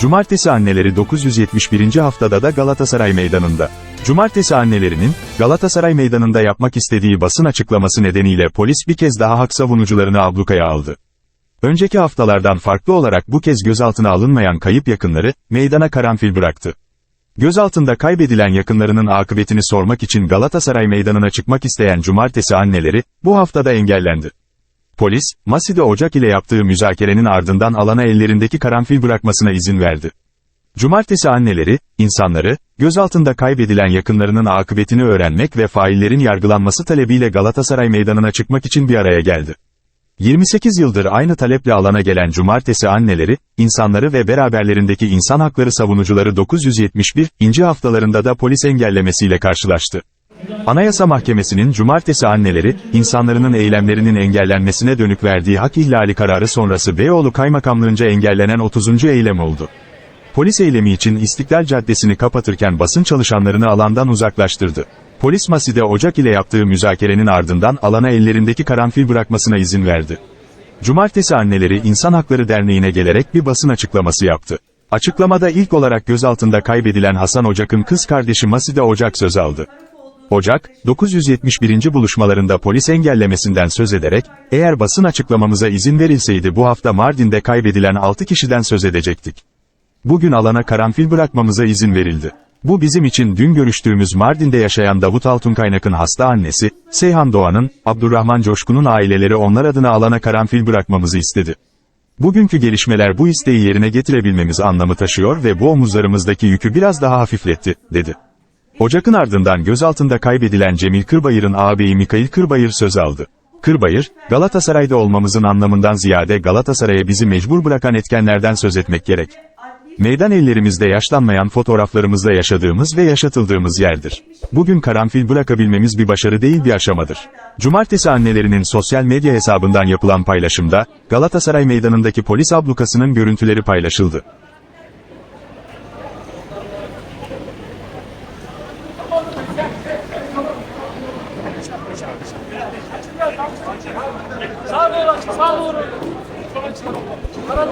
Cumartesi anneleri 971. haftada da Galatasaray Meydanı'nda. Cumartesi annelerinin, Galatasaray Meydanı'nda yapmak istediği basın açıklaması nedeniyle polis bir kez daha hak savunucularını ablukaya aldı. Önceki haftalardan farklı olarak bu kez gözaltına alınmayan kayıp yakınları, meydana karanfil bıraktı. Gözaltında kaybedilen yakınlarının akıbetini sormak için Galatasaray Meydanı'na çıkmak isteyen cumartesi anneleri, bu haftada engellendi. Polis, Maside Ocak ile yaptığı müzakerenin ardından alana ellerindeki karanfil bırakmasına izin verdi. Cumartesi anneleri, insanları, gözaltında kaybedilen yakınlarının akıbetini öğrenmek ve faillerin yargılanması talebiyle Galatasaray Meydanı'na çıkmak için bir araya geldi. 28 yıldır aynı taleple alana gelen cumartesi anneleri, insanları ve beraberlerindeki insan hakları savunucuları 971. inci haftalarında da polis engellemesiyle karşılaştı. Anayasa Mahkemesi'nin cumartesi anneleri, insanların eylemlerinin engellenmesine dönük verdiği hak ihlali kararı sonrası Beyoğlu Kaymakamlığınca engellenen 30. eylem oldu. Polis eylemi için İstiklal Caddesi'ni kapatırken basın çalışanlarını alandan uzaklaştırdı. Polis Maside Ocak ile yaptığı müzakerenin ardından alana ellerindeki karanfil bırakmasına izin verdi. Cumartesi anneleri İnsan Hakları Derneği'ne gelerek bir basın açıklaması yaptı. Açıklamada ilk olarak gözaltında kaybedilen Hasan Ocak'ın kız kardeşi Maside Ocak söz aldı. Ocak, 971. buluşmalarında polis engellemesinden söz ederek, eğer basın açıklamamıza izin verilseydi bu hafta Mardin'de kaybedilen 6 kişiden söz edecektik. Bugün alana karanfil bırakmamıza izin verildi. Bu bizim için dün görüştüğümüz Mardin'de yaşayan Davut Altunkaynak'ın hasta annesi, Seyhan Doğan'ın, Abdurrahman Coşkun'un aileleri onlar adına alana karanfil bırakmamızı istedi. Bugünkü gelişmeler bu isteği yerine getirebilmemiz anlamı taşıyor ve bu omuzlarımızdaki yükü biraz daha hafifletti, dedi. Ocak'ın ardından gözaltında kaybedilen Cemil Kırbayır'ın ağabeyi Mikail Kırbayır söz aldı. Kırbayır, Galatasaray'da olmamızın anlamından ziyade Galatasaray'a bizi mecbur bırakan etkenlerden söz etmek gerek. Meydan ellerimizde yaşlanmayan fotoğraflarımızla yaşadığımız ve yaşatıldığımız yerdir. Bugün karanfil bırakabilmemiz bir başarı değil bir aşamadır. Cumartesi annelerinin sosyal medya hesabından yapılan paylaşımda, Galatasaray meydanındaki polis ablukasının görüntüleri paylaşıldı. Sağa doğru aç, sağa doğru. Ara-